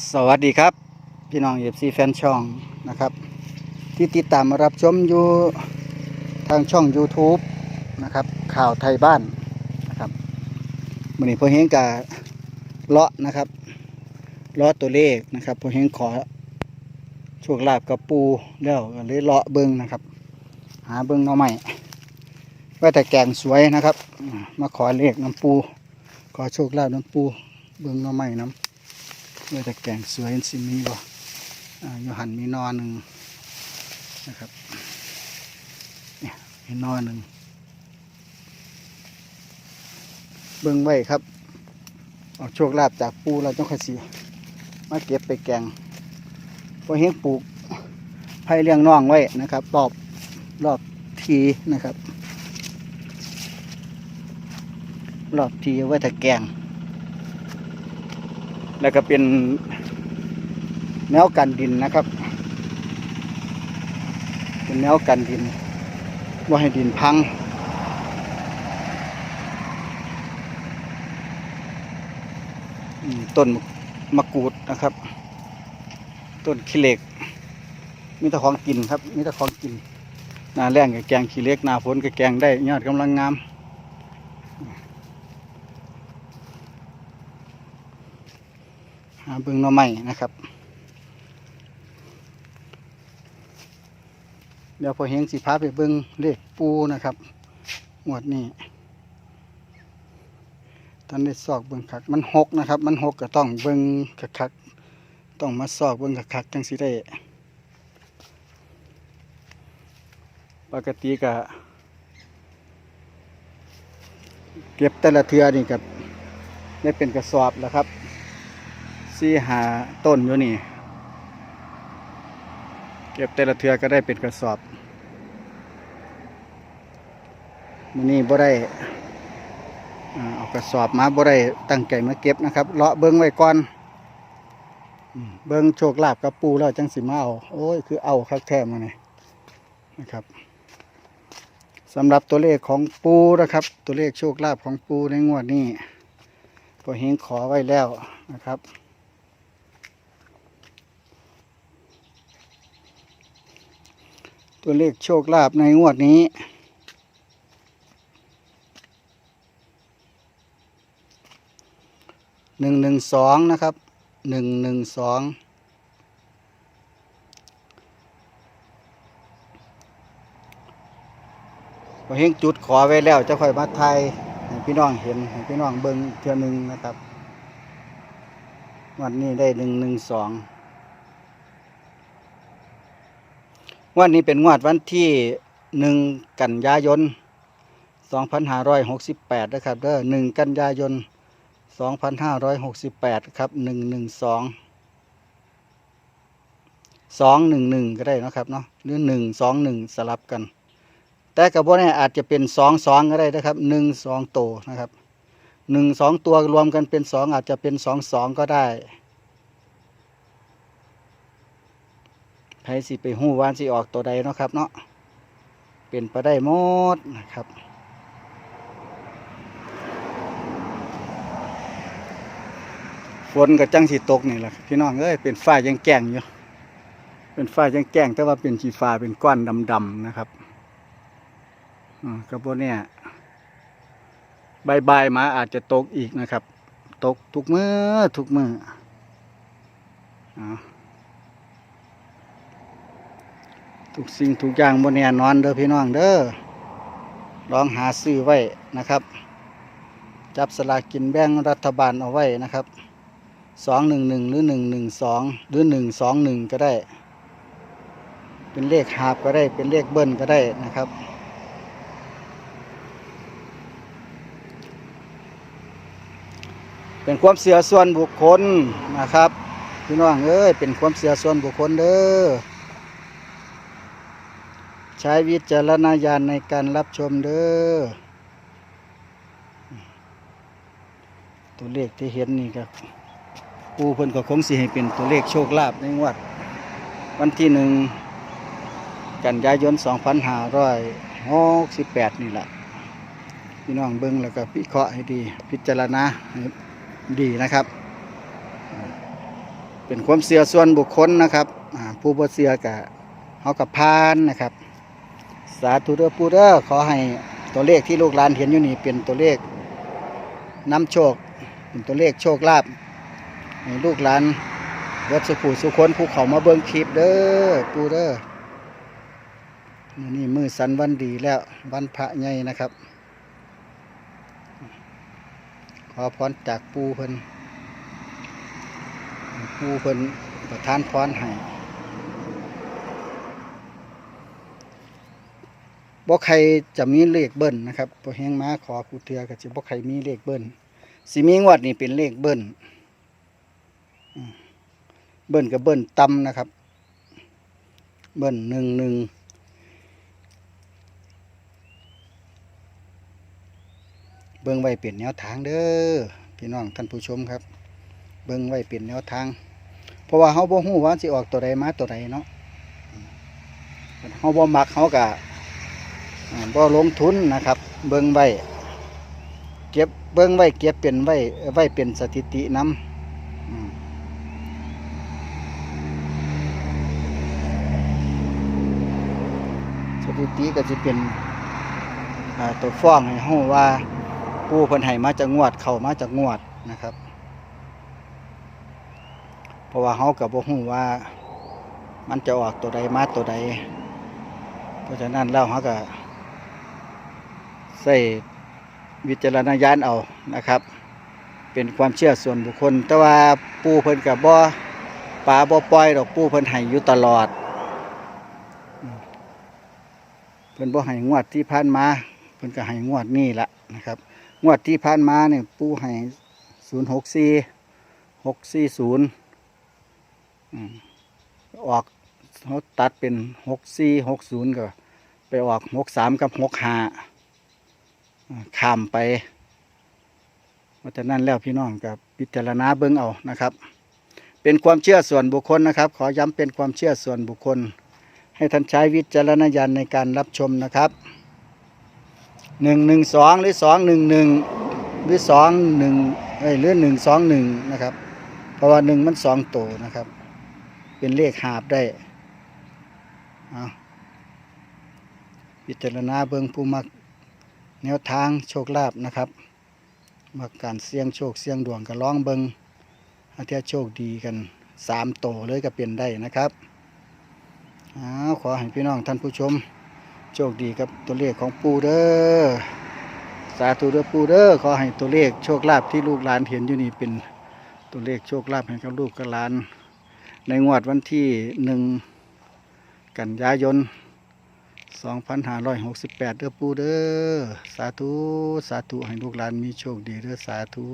สวัสดีครับ พี่น้องเอฟซีแฟนช่องนะครับ ที่ติดตามมารับชมอยู่ทางช่อง YouTube นะครับ ข่าวไทยบ้านนะครับวันนี้พอเฮงกะเลาะนะครับเลาะตัวเลขนะครับพอเฮงขอโชคลาภกับปูแล้วก็เลยเลาะเบิงนะครับ หาเบิงหน่อใหม่ว่าแต่แกงสวยนะครับ มาขอเลขน้ำปู ขอโชคลาภน้ำปู เบิงหน่อใหม่น้ำ เมื่อแต่แกงสวยสิมีบ่อ่าอยู่หันมีนอหนึ่งนะครับเนี่ยมีนอหนึ่งเบิ่งไว้ครับเอาโชคลาภจากปูเราต้องขสีมาเก็บไปแกงพอเห็นปลูกไผ่เลี้ยงน้องไว้นะครับรอบรอบทีนะครับรอบทีไว้แต่แกง แล้วก็เป็นแนวกันดินนะครับ เป็นแนวกันดิน ว่าให้ดินพัง ต้นมะกรูดนะครับ ต้นขี้เหล็ก มีแต่ของกินครับ มีแต่ของกิน หนาแรงกับแกงขี้เหล็ก หนาฝนกับแกงได้ยอดกำลังงาม หา เบิ่งหน่อไม้นะครับ เดี๋ยวพอเฮงสิพาไปเบิ่งเลขปูนะครับหมวดนี้ท่านได้สอกเบิ่งคัก มันหกนะครับ มันหกก็ต้องเบิ่งคักต้องมาสอกเบิ่งคักๆจังสิได้ปกติก็เก็บแต่ละเทือนี่กับได้เป็นกระสอบแล้วครับ สี่หาต้นอยู่นี่ เก็บแต่ละเทือก็ได้เป็นกระสอบมันนี่บ่ได้อ่าเอากระสอบมาบ่ได้ตั้งใจมาเก็บนะครับเลาะเบิ้งไว้ก่อนเบิ้งโชคลาภกับปูแล้วจังสิมาเอาโอ้ยคือเอาคักแท้มาเนี่ยนะครับสำหรับตัวเลขของปูนะครับ ตัวเลขโชคลาภของปูในงวดนี้ก็เฮงขอไว้แล้วนะครับ ตัวเลขโชคลาภในงวดนี้ หนึ่งหนึ่งสองนะครับหนึ่งหนึ่งสองพอเฮงจุดขอไว้แล้วจะค่อยมาไทยให้พี่น้องเห็นให้พี่น้องเบิ้งเทือหนึ่งนะครับ วันนี้ได้หนึ่งหนึ่งสอง วันนี้เป็นงวดวันที่หนึ่งกันยายนสองพันะครับเด้อหนึ่งกันยายนสองพันห้าร้อยหกสิบแปดครับหนึ่งหนึ่งสองสองหนึ่งหนึ่งก็ได้นะครับเนาะหรือหนึ่งสลับกัน แต่กระบอกนี้อาจจะเป็นสองสองก็ได้นะครับหนึ่งสองตัวนะครับหนึ่งสองตัวรวมกันเป็นสอาจจะเป็นสองสองก็ได้ ไผสิไปหู้วานสิออกตัวใดเนาะครับเนาะเป็นไปได้หมดนะครับ ฝนก็จังสิตกนี่แหละพี่น้องเอ้ยเป็นฝ้ายังแก่งอยู่เป็นฝ้ายังแก่งแต่ว่าเป็นสีฟ้าเป็นก้อนดำๆนะครับอกระโบเนี่ยใบายบมาอาจจะตกอีกนะครับ ตกทุกมือทุกมืออ่า ทุกสิ่งทุกอย่างบนแน่นอนเด้อพี่น้องเด้อลองหาซื้อไว้นะครับ จับสลากกินแบ่งรัฐบาลเอาไว้นะครับสองหนึ่งหนึ่งหรือหนึ่งหนึ่งสองหรือหนึ่งสองหนึ่งก็ได้ เป็นเลขหาบก็ได้เป็นเลขเบิ้ลก็ได้นะครับ เป็นความเสียส่วนบุคคลนะครับ พี่น้องเอ้ยเป็นความเสียส่วนบุคคลเด้อ ใช้วิจารณญาณในการรับชมเด้อ ตัวเลขที่เห็นนี่ครับปูเพิ่นก็คงสิให้เป็นตัวเลขโชคลาภในงวด วันที่หนึ่งกันยายน 2568 นี่แหละพี่น้องเบิ่งแล้วก็พิเคราะห์ให้ดี พิจารณาให้ดีนะครับ เป็นความเชื่อส่วนบุคคลนะครับผู้บ่เชื่อก็เฮากับพานนะครับ สาธุเด้อปู่เด้อขอให้ตัวเลขที่ลูกหลานเห็นอยู่นี่เป็นตัวเลขนำโชค เป็นตัวเลขโชคลาภให้ลูกหลานวัดสุขุสุคนผู้เขามาเบิ่งคลิปเด้อปู่เด้อนี้มือสันวันดีแล้ววันพระใหญ่นะครับ ขอพรจากปู่เพิ่นปู่เพิ่นประทานพรให้ บ่ใครจะมีเลขเบิ้ลนะครับพอแห้งมาขอกูเทือก็จะบ่ใครมีเลขเบิ้ลสิมีงวดนี่เป็นเลขเบิ้ลเบิ้ลกับเบิ้ลต่ำนะครับ เบิ้ลหนึ่งหนึ่งเบิ้งไว้เปลี่ยนแนวทางเด้อพี่น้องท่านผู้ชมครับ เบิ้งไว้เปลี่ยนแนวทาง เพราะว่าเฮาบ่ฮู้ว่าสิออกตัวใดมาตัวใดเนาะเฮาบ่มักเฮาก็อ่า บ่ลงทุนนะครับ เบิ่งไว้เก็บเบิ่งไว้เก็บเป็นไว้ไว้เป็นสถิตินำสถิติก็จะเป็นตัวฟ้องให้เฮาว่าผู้เพิ่นให้มาจากงวดเข้ามาจากงวดนะครับเพราะว่าเฮาก็บ่ฮู้ว่ามันจะออกตัวใดมาตัวใด เพราะฉะนั้นแล้วเฮาก็ ใส่วิจารณญาณเอานะครับ เป็นความเชื่อส่วนบุคคล แต่ว่าปูเพิ่นกับบ่ปลาบ่ปล่อยดอกปูเพิ่นให้อยู่ตลอด เพิ่นบ่ให้งวดที่ผ่านมาเพิ่นก็ให้งวดนี้ละนะครับ งวดที่ผ่านมาเนี่ยปูให้ศูนย์หกสี่หกสี่ศูนย์ออกเขาตัดเป็นหกสี่หกศูนย์ก็ไปออกหกสามกับหกห้า ข้ามไปเพราะฉะนั้นแล้วพี่น้องกับพิจารณาเบิ่งเอานะครับ เป็นความเชื่อส่วนบุคคลนะครับ ขอย้ำเป็นความเชื่อส่วนบุคคล ให้ท่านใช้วิจารณญาณในการรับชมนะครับหนึ่งหนึ่งสองหรือสองหนึ่งหนึ่งหรือสองหนึ่งเอ้หรือหนึ่งสองหนึ่งนะครับ เพราะว่าหนึ่งมันสองตัวนะครับ เป็นเลขหาบได้เอาพิจารณาเบิงผู้มัก แนวทางโชคลาภนะครับมัการเสี่ยงโชคเสี่ยงดวงก็ร้องเบิงอาเทียโชคดีกันสามโตเลยก็เป็นได้นะครับอ้าวขอให้พี่น้องท่านผู้ชม โชคดีกับตัวเลขของปูเด้อสาธุเด้อปูเด้อขอให้ตัวเลขโชคลาภที่ลูกหลานเห็นอยู่นี่เป็นตัวเลขโชคลาภให้กับลูกกับหลาน ในงวดวันที่หนึ่งกันยายน 2568 เด้อปูเด้อ สาธุ สาธุ ให้ลูกหลานมีโชคดีเด้อ สาธุ